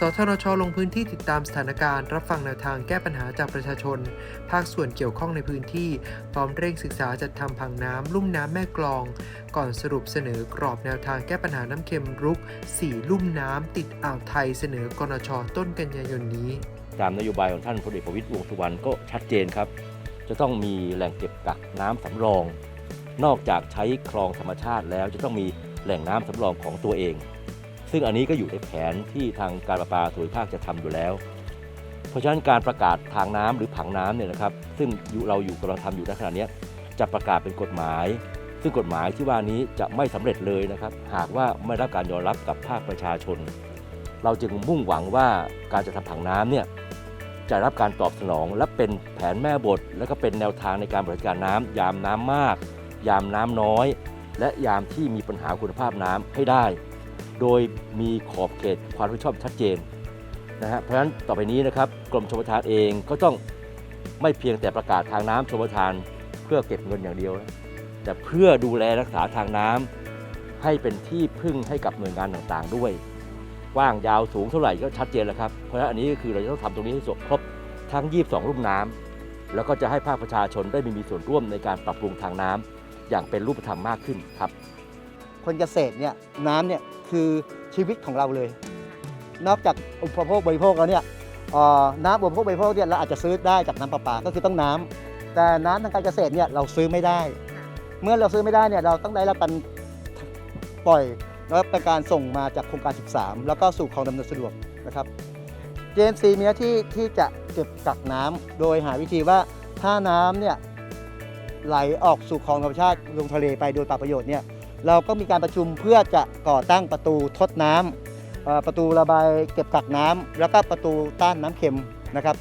สทนชลงพื้นที่ติดตามสถานการณ์ รับฟังแนวทางแก้ปัญหาจากประชาชน ภาคส่วนเกี่ยวข้องในพื้นที่ พร้อมเร่งศึกษาจัดทำผังน้ำลุ่มน้ำแม่กลอง ก่อนสรุปเสนอกรอบแนวทางแก้ปัญหาน้ำเค็มรุก 4 ลุ่มน้ำติดอ่าวไทยเสนอกนชต้นกันยายนนี้ ตามนโยบายของท่านพลเอกประวิตรวงสุวรรณก็ชัดเจนครับ จะต้องมีแหล่งเก็บกักน้ำสำรอง นอกจากใช้คลองธรรมชาติแล้วจะต้องมีแหล่งน้ำสำรองของตัวเอง ซึ่งอันนี้ก็อยู่ในแผนที่ทางการประปาส่วนภูมิภาคจะทำอยู่แล้ว เพราะฉะนั้นการประกาศทางน้ำหรือผังน้ำเนี่ยนะครับ ซึ่งเราอยู่กำลังทำอยู่ในขณะนี้จะประกาศเป็นกฎหมาย ซึ่งกฎหมายที่ว่านี้จะไม่สำเร็จเลยนะครับ หากว่าไม่รับการยอมรับกับภาคประชาชน เราจึงมุ่งหวังว่าการจะทำผังน้ำเนี่ยจะรับการตอบสนองและเป็นแผนแม่บท และก็เป็นแนวทางในการบริการน้ำยามน้ำมาก ยามน้ำน้อย และยามที่มีปัญหาคุณภาพน้ำให้ได้ โดยมีขอบเขตความรับผิดชอบชัดเจนนะฮะเพราะฉะนั้นต่อไปนี้นะครับกรมชลประทานเองก็ต้องไม่เพียงแต่ประกาศทางน้ำชลประทานเพื่อเก็บเงินอย่างเดียว แต่เพื่อดูแลรักษาทางน้ำให้เป็นที่พึ่งให้กับหน่วยงานต่างๆด้วยกว้างยาวสูงเท่าไหร่ก็ชัดเจนแล้วครับเพราะฉะนั้นอันนี้ก็คือเราจะต้องทำตรงนี้ให้ครบทั้ง 22 รุ่มน้ำแล้วก็จะให้ภาคประชาชนได้มีส่วนร่วมในการปรับปรุงทางน้ำอย่างเป็นรูปธรรมมากขึ้นครับ คนเกษตรเนี่ยน้ำเนี่ยคือชีวิตของเราเลย นอกจากอุปโภคบริโภคแล้วเนี่ยเอ่อน้ำอุปโภคบริโภคเนี่ยเราอาจจะซื้อได้จากน้ำประปาก็คือต้องน้ำแต่น้ำทางการเกษตรเนี่ยเราซื้อไม่ได้ เมื่อเราซื้อไม่ได้เนี่ยเราต้องได้รับการปล่อยแล้วเป็นการส่งมาจากโครงการ 13 แล้วก็สู่คลองดำเนินสะดวกนะครับ JNC มีหน้าที่ที่จะเก็บกักน้ำโดยหาวิธีว่าถ้าน้ำเนี่ยไหลออกสู่คลองธรรมชาติลงทะเลไปโดยเปล่าประโยชน์เนี่ย เราก็มีการประชุมเพื่อจะก่อตั้งประตูทดน้ำเอ่อประตูระบายเก็บกักน้ำแล้วก็ประตูต้านน้ำเค็มนะครับ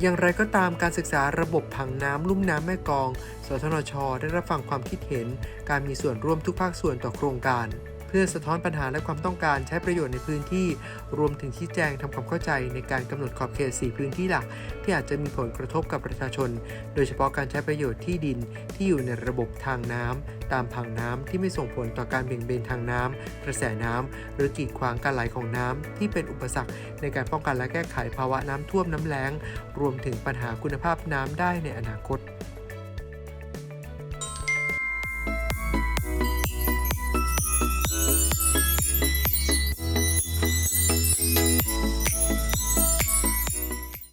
อย่างไรก็ตามการศึกษาระบบผังน้ำลุ่มน้ำแม่กอง สทนช ได้รับฟังความคิดเห็น การมีส่วนร่วมทุกภาคส่วนต่อโครงการ พื่อสะท้อนปัญหาและความต้องการใช้ประโยชน์ในพื้นที่ รวมถึงชี้แจงทำความเข้าใจในการกำหนดขอบเขต 4 พื้นที่หลัก ที่อาจจะมีผลกระทบกับประชาชน โดยเฉพาะการใช้ประโยชน์ที่ดินที่อยู่ในระบบทางน้ำตามผังน้ำที่ไม่ส่งผลต่อการเบี่ยงเบนทางน้ำกระแสน้ำหรือกีดขวางการไหลของน้ำที่เป็นอุปสรรคในการป้องกันและแก้ไขภาวะน้ำท่วมน้ำแล้ง รวมถึงปัญหาคุณภาพน้ำได้ในอนาคต